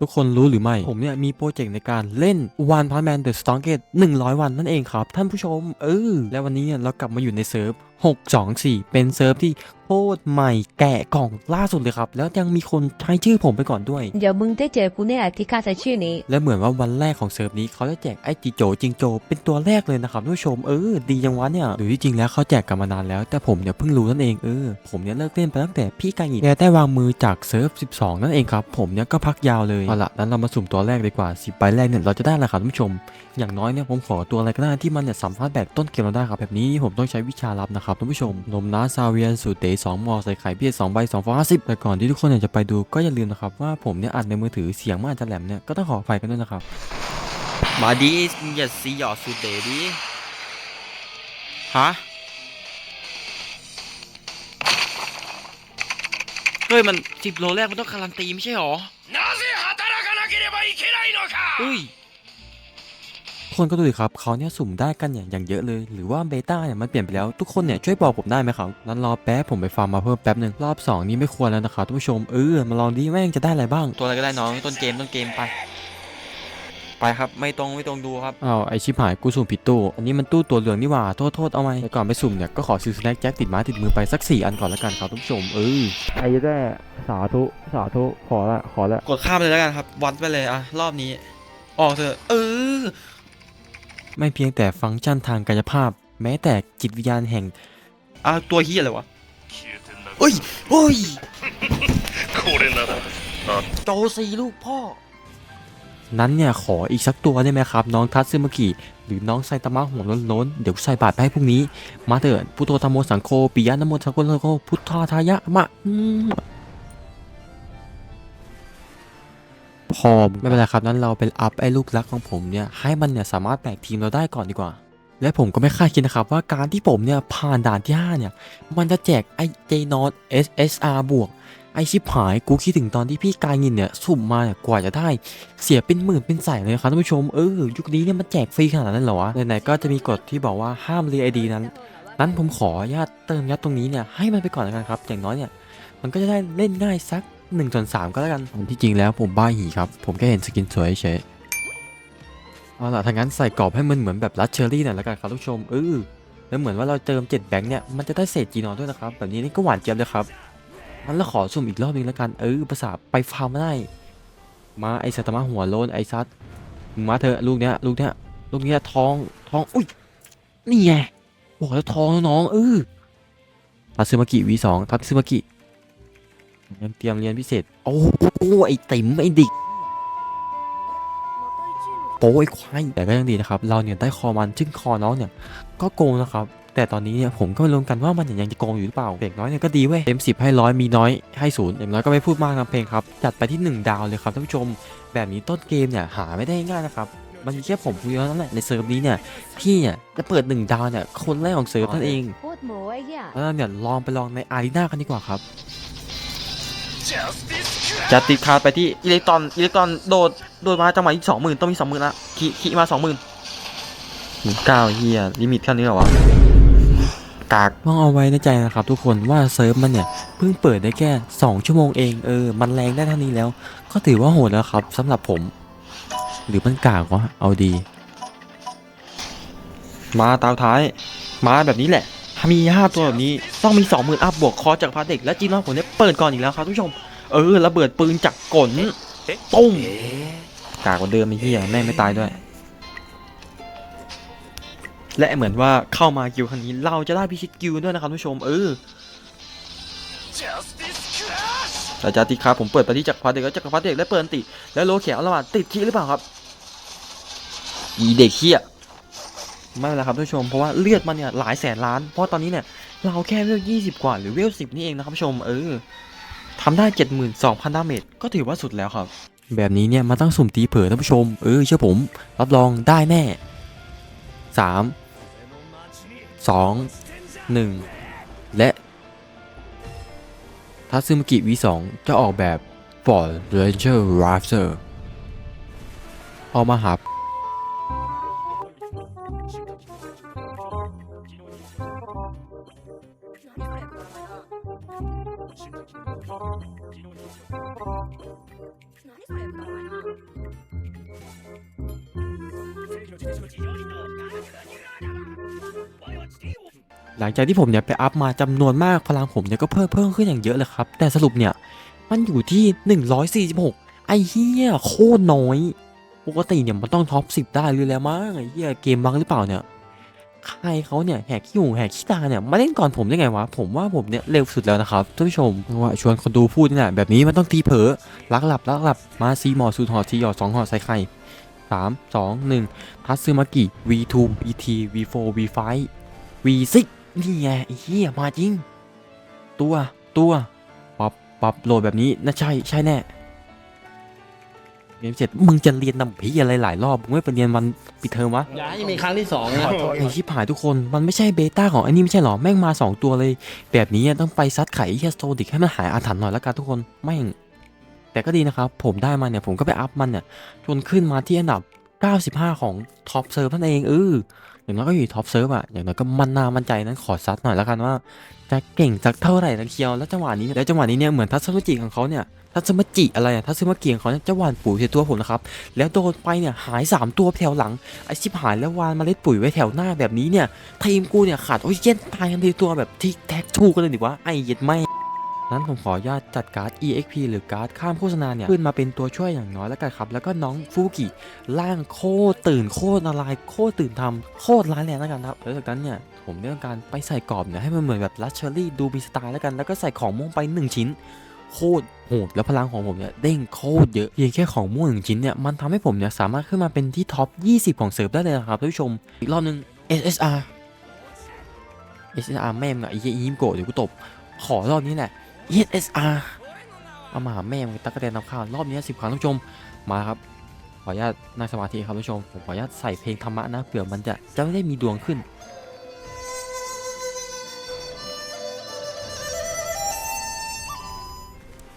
ทุกคนรู้หรือไม่ ผมเนี่ยมีโปรเจกต์ในการเล่น One Punch Man The Strongest 100 วันนั่นเองครับ ท่านผู้ชม เออ และวันนี้เนี่ยเรากลับมาอยู่ในเซิร์ฟ 624 เป็นเซิร์ฟที่โคตรใหม่แกะกล่องล่าสุดเลยครับ แล้วยังมีคนใช้ชื่อผมไปก่อนด้วย เดี๋ยวมึงได้เจอกูแน่ที่ข้าจะชื่อนี้ และเหมือนว่าวันแรกของเซิร์ฟนี้เขาจะแจกไอ้จิโจจิงโจ เป็นตัวแรกเลยนะครับท่านผู้ชมเออดีจังวะเนี่ยหรือที่จริงแล้วเขาแจกกันมานานแล้ว แต่ผมเนี่ยเพิ่งรู้นั่นเองเออผมเนี่ยเลิกเล่นไปตั้งแต่พี่กางิแกได้วางมือจากเซิร์ฟ 12 นั่นเองครับผมเนี่ยก็พักยาวเลยเอาละนั้นเรามาสุ่มตัวแรกดีกว่าสิบใบแรกเนี่ยเราจะได้อะไรครับท่านผู้ชม อย่างน้อยเนี่ยผมขอตัวอะไรก็ได้ที่มันเนี่ยสามารถแบกต้นเกมเราได้ครับแบบนี้ผมต้องใช้วิชาลับนะครับนครับท่านผู้ชม นมน้าซาเวียสูตรเต๋สองมอใส่ไข่เบี้ยสองใบสองฟองห้าสิบแต่ก่อนที่ทุกคนอยากจะไปดูก็อย่าลืมนะครับว่าผมเนี่ยอัดในมือถือเสียงมันอาจจะแหลมเนี่ยก็ต้องขอไฟกันด้วยนะครับมาดีอย่าซีหยอดสูตรเต๋ดีฮะเฮ้ยมันจิบโลแรกมันต้องการันตีไม่ใช่หรอเฮ้ย คนก็ดูดิครับเขาเนี่ยสุ่มได้กันอย่างอย่างเยอะเลย หรือว่าเบต้าเนี่ยมันเปลี่ยนไปแล้วทุกคนเนี่ยช่วยบอกผมได้ไหมครับนั้นรอแป๊บผมไปฟาร์มมาเพิ่มแป๊บหนึ่งรอบ 2 นี้ไม่ควรแล้วนะครับท่านผู้ชมเออมาลองดิแม่งจะได้อะไรบ้าง ตัวอะไรก็ได้น้องต้นเกมต้นเกมไป ไปครับไม่ตรงไม่ตรงดูครับอ้าวไอชิบหายกูสุ่มผิดตู้อันนี้มันตู้ตัวเหลืองนี่หว่าโทษโทษเอาไหมแต่ก่อนไปสุ่มเนี่ยก็ขอซื้อสแน็คแจ็คติดไม้ติดมือไปสักสี่อันก่อนแล้วกันครับท่านผู้ชมเออไอ้แร่สาธุสาธุขอละขอละกดข้ามเลยแล้วกันครับวัดไปเลยอะรอบนี้ออกเถอะเออ ไม่เพียงแต่ฟังก์ชันทางกายภาพ แม้แต่จิตวิญญาณแห่งอ่าตัวเฮียอะไรวะเอ้ยเอ้ยโจสีลูกพ่อ นั้นเนี่ยขออีกสักตัวได้ไหมครับ น้องทัตซึมากิหรือน้องไซตามะหัวล้นๆ เดี๋ยวใส่บาตไปให้พรุ่งนี้ มาเถิดพุโตธรรมโมสังโฆปิยะนโมสังโฆพุทธทายะมะ อืมพอไม่เป็นไรครับนั้นเราเป็นอัพไอ้ลูกรักของผมเนี่ยให้มันเนี่ยสามารถแบกทีมเราได้ก่อนดีกว่า และผมก็ไม่คาดคิดนะครับว่าการที่ผมเนี่ยผ่านด่านที่5เนี่ยมันจะแจกไอ้เจนอต SSR บวกไอชิบหายกูคิดถึงตอนที่พี่กายงินเนี่ยสุ่มมาเนี่ยกว่าจะได้ เสียเป็นหมื่นเป็นแสนเลยครับท่านผู้ชมเออยุคนี้เนี่ยมันแจกฟรีขนาดนั้นเหรอวะไหนๆก็จะมีกฎที่บอกว่าห้ามรีไอดีนั้น นั้นผมขออนุญาตเติมยัดตรงนี้เนี่ยให้มันไปก่อนแล้วกันครับ อย่างน้อยเนี่ยมันก็จะได้เล่นง่ายสัก 1นส่วนสก็แล้วกันที่จริงแล้วผมบ้าหีครับ ผมแค่เห็นสกินสวยเฉยเอาล่ะถ้างั้นใส่กรอบให้มันเหมือนแบบรัดเชอรี่หน่อยล้วกันครับท่านผู้ชมเออแล้วเหมือนว่าเราเติม7แบงค์เนี่ยมันจะได้เศษจีนอนด้วยนะครับแบบนี้นี่ก็หวานเจี๊ยบเลยครับงั้นเราขอสุ่มอีกรอบนึงแล้วกันเออภาษาไปฟาร์มได้มาไอสัตว์มาหัวโลนไอซัดมาเถอะลูกเนี้ยลูกเนี้ยลูกเนี้ยทองทองอุ้ยนี่ไงบอกแล้วทองน้องเออทัตซึมากิวีสองทัตซึมากิ ยังเตรียมเรียนพิเศษ โอ้โหไอติ๋มไอดิกโป้ไอควายแต่ก็ยังดีนะครับ เราเนี่ยได้คอมันซึ่งคอน้องเนี่ย ก็โกงนะครับ แต่ตอนนี้เนี่ยผมก็ไม่รู้กันว่ามันยังจะโกงอยู่หรือเปล่า เด็กน้อยเนี่ยก็ดีเว้ยเต็มสิบให้ร้อยมีน้อยให้ศูนย์เด็กน้อยก็ไม่พูดมากนะเพลงครับ จัดไปที่ 1 ดาวเลยครับท่านผู้ชม แบบนี้ต้นเกมเนี่ยหาไม่ได้ง่ายนะครับมันมีแค่ผมคนเดียวนั่นแหละในเซิร์ฟนี้เนี่ยที่เนี่ยจะเปิดหนึ่งดาวเนี่ยคนแรกของเซิร์ฟนั่นเองแล้วเนี่ยลองไปลองในอารีนากันดีกว่าครับ จะติดคาร์ดไปที่อิเล็กตรอนอิเล็กตรอนโดดโดดมาจังหวะที่สองหมื่นต้องมีสองหมื่นละขี่ขี่มาสองหมื่นหมื่นเก้าเฮียลิมิตแค่นี้เหรอวะกากต้องเอาไว้ในใจนะครับทุกคนว่าเซิร์ฟมันเนี่ยเพิ่งเปิดได้แค่ 2 ชั่วโมงเองเออมันแรงได้เท่านี้แล้ว ก็ถือว่าโหดแล้วครับสำหรับผม หรือมันกากวะเอาดี มาตาท้าย มาแบบนี้แหละถ้า มี 5 ตัวแบบนี้ต้องมี 20,000 อัพบวกคอจากพาเด็ก และจีนรอบผมเนี่ยเปิดก่อนอีกแล้วครับทุกผู้ชม เออระเบิดปืนจากกลนตุ้มกากกว่าเดิมไม่เหี้ยแม่ไม่ตายด้วย และเหมือนว่าเข้ามากิวครั้งนี้เราจะได้พิชิตกิวด้วยนะครับทุกผู้ชม เออแต่จาติครับผมเปิดไปที่จักรพรรดิเด็กแล้วจักรพรรดิเด็กได้เปิดติ แล้วโลเขียวละหมาดติดที่หรือเปล่าครับ อีเด็กเฮีย ไม่เป็นไรครับท่านผู้ชมเพราะว่าเลือดมันเนี่ยหลายแสนล้าน เพราะตอนนี้เนี่ยเราแค่เวลยี่สิบกว่าหรือเวลสิบนี่เองนะครับผู้ชมเออทำได้เจ็ดหมื่นสองพันดาเมจก็ถือว่าสุดแล้วครับ แบบนี้เนี่ยมันต้องสุ่มตีเผื่อท่านผู้ชมเออเชื่อผมรับรองได้แน่สามสองหนึ่งและทัตซึมกิ V2 จะออกแบบ Ford Ranger Raptor เอามาหา หลังจากที่ผมเนี่ยไปอัพมาจำนวนมากพลังผมเนี่ยก็เพิ่มเพิ่มขึ้นอย่างเยอะเลยครับ แต่สรุปเนี่ยมันอยู่ที่ 146 ไอ้เหี้ยโคตรน้อย ปกติเนี่ยมันต้องท็อป10 ได้เลยแล้วมั้งไอ้เหี้ยเกมบังหรือเปล่าเนี่ย ใครเขาเนี่ยแหกขี้หูแหกขี้ตาเนี่ยมาเล่นก่อนผมได้ไงวะผมว่าผมเนี่ยเร็วสุดแล้วนะครับท่านผู้ชมว่าชวนคนดูพูดนี่แหละแบบนี้มันต้องตีเผลอลักหลับลักหลับมาซีหมอสูตรหอทีหยอดสองหอใส่ไข่สามสองหนึ่งทัตซึมากิ V2 VT V4 V5 V6 นี่ไงไอ้เหี้ยมาจริง ตัวตัวปรับปรับโหลดแบบนี้นะใช่ใช่แน่ เกมเสร็จมึงจะเรียนนำผีอะไรหลายรอบ มึงไม่ไปเรียนวันปิดเทอมวะอย่าให้มีครั้งที่สองนะไอชิบหายทุกคน มันไม่ใช่เบต้าของไอ้นี่ไม่ใช่หรอ แม่งมา2ตัวเลย แบบนี้ต้องไปซัดไข่เฮียสโตดิกให้มันหายอาถรรพ์หน่อยแล้วกันทุกคน แม่ง แต่ก็ดีนะครับ ผมได้มาเนี่ย ผมก็ไปอัพมันเนี่ย จนขึ้นมาที่อันดับ 95 ของท็อปเซิร์ฟนั่นเองเอออย่างน้อยก็อยู่ท็อปเซิร์ฟอะอย่างน้อยก็มันนามั่นใจนั้นขอซัดหน่อยแล้วกันว่า จะเก่งสักเท่าไหร่นะเคียว แล้วจังหวะนี้เนี่ยแล้วจังหวะนี้เนี่ยเหมือนทัศนจิของเขาเนี่ย ทัศนจิอะไรอะทัศนจิของเขาเนี่ยจะหวานปุ๋ยใส่ตัวผมนะครับ แล้วโดนไปเนี่ยหายสามตัวแถวหลังไอชิบหายแล้ววานเมล็ดปุ๋ยไว้แถวหน้าแบบนี้เนี่ยทีมกูเนี่ยขาดโอ้ยเย็นตายกันทีตัวแบบทิกแท็กทูกันเลยดิวะไอเย็ดไม่นั้นผมขออนุญาตจัดการ์ด EXP หรือการ์ดข้ามโฆษณาเนี่ย ขึ้นมาเป็นตัวช่วยอย่างน้อยแล้วกันครับ แล้วก็น้องฟูกิร่างโคตรตื่นโคตรละลายโคตรตื่นทำโคตรร้ายแรงแล้วกันครับแล้วจากนั้นเนี่ยผมได้ต้องการไปใส่กรอบเนี่ยให้มันเหมือนแบบลัชเชอรี่ดูมีสไตล์แล้วกันแล้วก็ใส่ของม่วงไปหนึ่งชิ้น โคตรโหดแล้วพลังของผมเนี่ยเด้งโคตรเยอะ เพียงแค่ของม่วงหนึ่งชิ้นเนี่ยมันทำให้ผมเนี่ยสามารถขึ้นมาเป็นที่ท็อป 20 ของเซิร์ฟได้เลยนะครับท่านผู้ชม อีกรอบนึง SSR SSR แม่งอะไอ้เหี้ยอีมโกะเดี๋ยวกูตบ ขอรอบนี้แหละ SSR เอามาหาแม่มึงตั๊กกะแตนนำข้าวรอบนี้สิบครั้งท่านผู้ชมมาครับขออนุญาตนั่งสมาธิครับท่านผู้ชมผมขออนุญาตใส่เพลงธรรมะนะเผื่อมันจะจะไม่ได้มีดวงขึ้น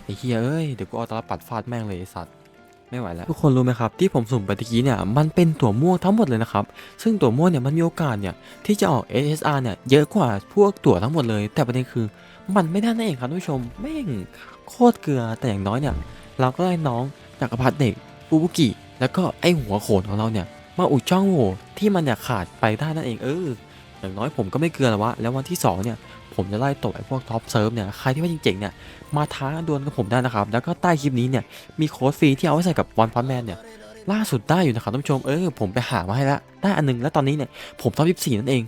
ไอ้เฮียเอ้ย เดี๋ยวกูเอาตาปัดฟาดแม่งเลยไอ้สัตว์ไม่ไหวแล้วทุกคนรู้ไหมครับที่ผมสุ่มไปตะกี้เนี่ยมันเป็นตัวม่วงทั้งหมดเลยนะครับซึ่งตัวม่วงเนี่ยมันมีโอกาสเนี่ยที่จะออก SSR เนี่ยเยอะกว่าพวกตัวทั้งหมดเลย แต่ประเด็นคือมันไม่ได้นั่นเองครับท่านผู้ชมแม่งโคตรเกลือแต่อย่างน้อยเนี่ยเราก็ได้น้องจักรพรรดิเด็กฟูบุกิแล้วก็ไอหัวโขนของเราเนี่ยมาอุดช่องโหว่ที่มันอยากขาดไปได้นั่นเองเอออย่างน้อยผมก็ไม่เกลือแล้ววะแล้ววันที่สองเนี่ย ผมจะไล่ตบไอ้พวกท็อปเซิร์ฟเนี่ยใครที่ว่าเจ๋งๆเนี่ยมาท้าดวลกับผมได้นะครับ แล้วก็ใต้คลิปนี้เนี่ยมีโค้ดฟรีที่เอาไว้ใส่กับวันพันแมนเนี่ยล่าสุดได้อยู่นะครับท่านผู้ชมเออผมไปหามาให้แล้วได้อันหนึงแล้วตอนนี้เนี่ยผมท็อป24นั่นเอง